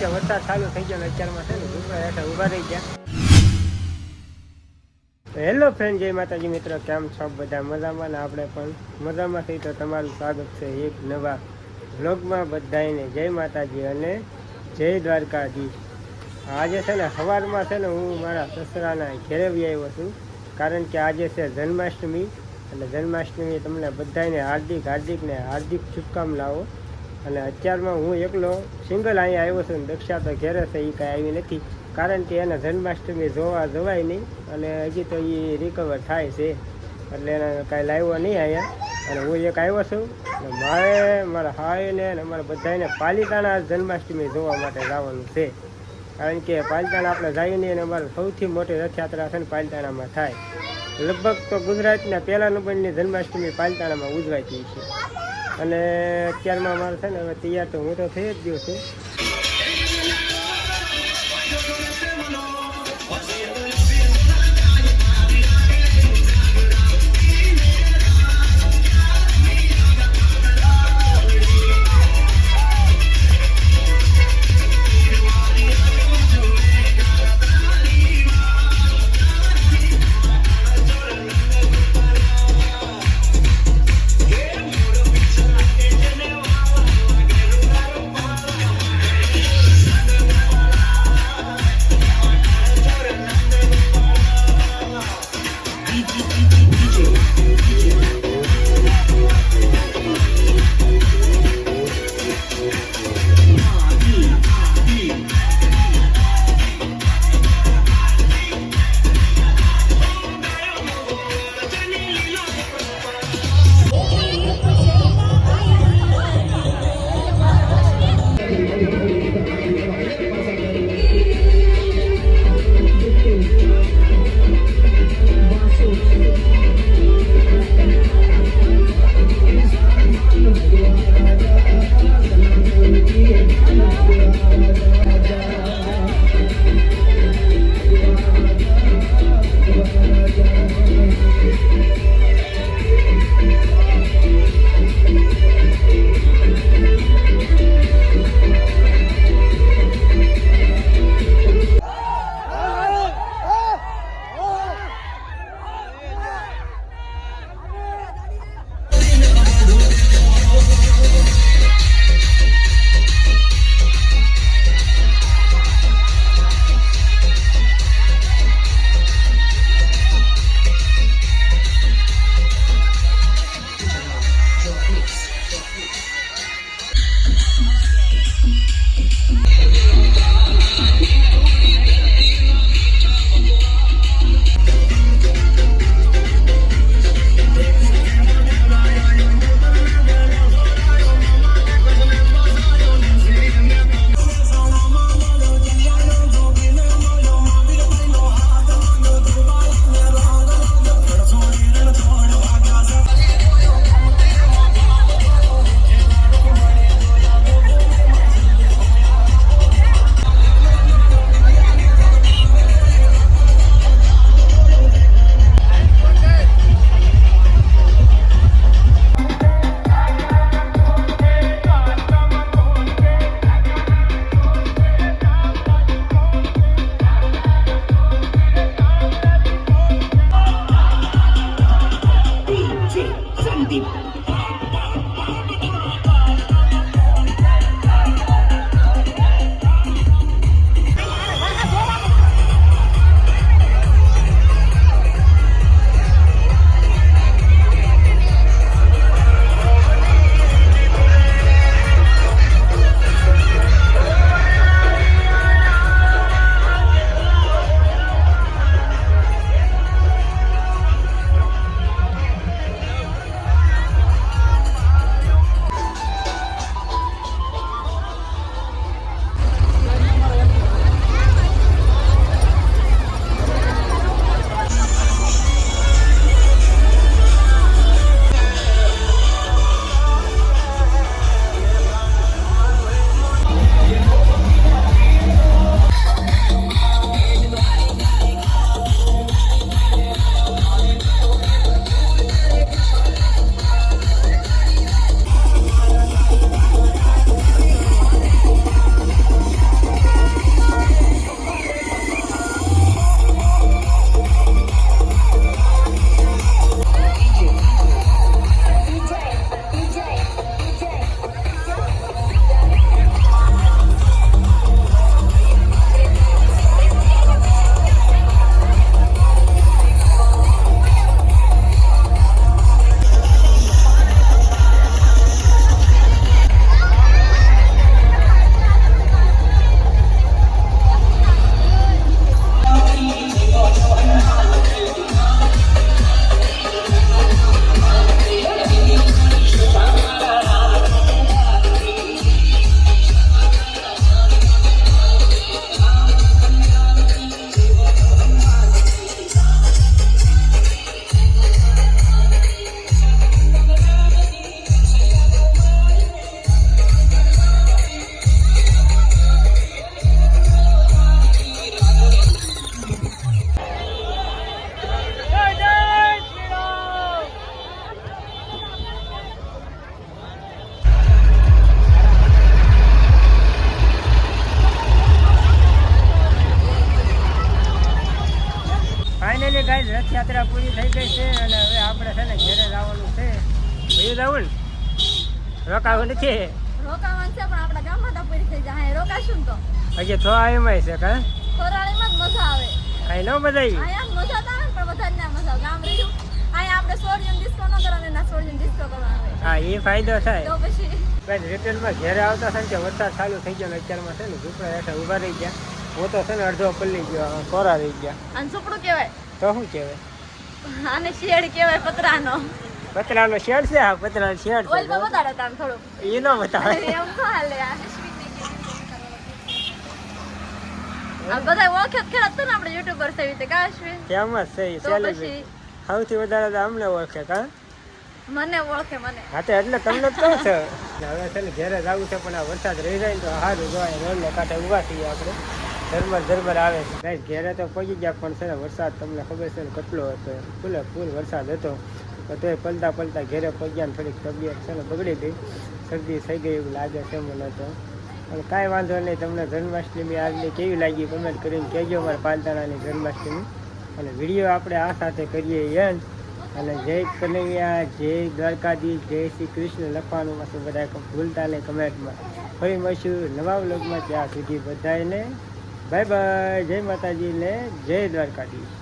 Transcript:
કે વરસાદ ચાલુ થઈ ગયો અત્યારમાં છે ને ઝૂંપડા હેઠળ ઊભા રહી ગયા. હેલો ફ્રેન્ડ જય માતાજી મિત્રો, કેમ છો? બધા મજામાં ને આપણે પણ મજામાં થઈ તો તમારું સ્વાગત છે એક નવા વ્લોગમાં બધાને જય માતાજી અને જય દ્વારકાજી આજે છે ને, સવારમાં છે ને હું મારા સસરાના ઘેરે આવ્યો છું. કારણ કે આજે છે જન્માષ્ટમી. અને જન્માષ્ટમી તમને બધાને હાર્દિક હાર્દિક ને હાર્દિક શુભકામનાઓ. અને અત્યારમાં હું એકલો સિંગલ અહીંયા આવ્યો છું દક્ષા તો ઘેરે છે એ કાંઈ આવી નથી. કારણ કે એને જન્માષ્ટમી જોવા જવાય નહીં. અને હજી તો એ રિકવર થાય છે. એટલે એને કાંઈ લાવ્યો નહીં અહીંયા. અને હું એક આવ્યો છું. અને મારે, મારા હાઈને અને મારા બધાને પાલિતાણા જન્માષ્ટમી જોવા માટે જવાનું છે. કારણ કે પાલિતાણા આપણે જઈએ નહીં અને અમારે સૌથી મોટી રથયાત્રા છે ને પાલિતાણામાં થાય. લગભગ તો ગુજરાતના પહેલા નંબરની જન્માષ્ટમી પાલિતાણામાં ઉજવાતી છે. અને અત્યારમાં અમારે છે ને હવે તૈયાર તો હું તો થઈ જ ગયો છું. યાત્રા પૂરી થઈ ગઈ છે અને હવે આપણે છે ને ઘેરે જવાનું છે. ભયું જવું ને? રોકાવું નથી? રોકાવાનું છે પણ આપણા ગામમાં તો પૂરી થઈ જાય. રોકાશું તો. હજી થો એમાંય છે કા? ખોરાળીમાં જ મજા આવે. કઈ ન મજા આવી? આયા મજા તો આવે પણ બધા ના મજા આવે. ગામ રહ્યું. આયા આપણે સોડિયમ ડિસ્કો ન કરવાનું ના સોડિયમ ડિસ્કો કરવાનું હા એ ફાયદો થાય. તો પછી ભાઈ રિટર્નમાં ઘેરે આવતા છે ને કે વરસાદ ચાલુ થઈ ગયો ને અત્યારમાં છે ને ઝૂંપડા હેઠળ ઊભા રહી ગયા. હું તો છે ને અડધો પલ્લી ગયો કોરા રહી ગયા. અને સુપડું કહેવાય તો શું કહેવાય? આને શેડ કહેવાય પતરાનો. પતરાનો શેડ છે હા પતરાનો શેડ છે. ઓઇલમાં બતાડે તામ થોડો એ નો બતાવે એમ તો હાલે આ આ બધા ઓળખે જ તો ને આપણે યુટ્યુબર છે રીતે કા અશ્વિન જ છે સેલિબ્રિટી સૌથી વધારે તો અમને ઓળખે કા? મને ઓળખે મને. હા તો એટલે તમને જ કહું છે? હવે છે ને ઘેરે જવું છે પણ આ વરસાદ રહી જાય ને તો સારું જોવાય રોડને કાંઠે ઊભા થઈએ આપણે. ઝરમર ધરમર આવે છે. ગાઈસ, ઘેરે તો પહોંચી ગયા પણ છે ને વરસાદ તમને ખબર છે ને કેટલો હતો. ફૂલે ફૂલ વરસાદ હતો. તો તોય પલતા પલતા ઘેરે પહોંચ્યા ને થોડીક તબિયત છે ને બગડી ગઈ. શરદી થઈ ગઈ એવું લાગે છે મને તો. પણ કાંઈ વાંધો નહીં, તમને જન્માષ્ટમી આજની કેવી લાગી કમેન્ટ કરીને કહેજો મારા પાલતાણાની જન્માષ્ટમી. અને વીડિયો આપણે આ સાથે કરીએ યન અને જય કનૈયા, જય દ્વારકાધીશ, જય શ્રી કૃષ્ણ લખવાનું પાછું બધા ભૂલતા નહીં કમેન્ટમાં ફરી મળશું નવા બ્લોગમાં ત્યાં સુધી બધાને બાય બાય જય માતાજી ને જય દ્વારકાધીશ.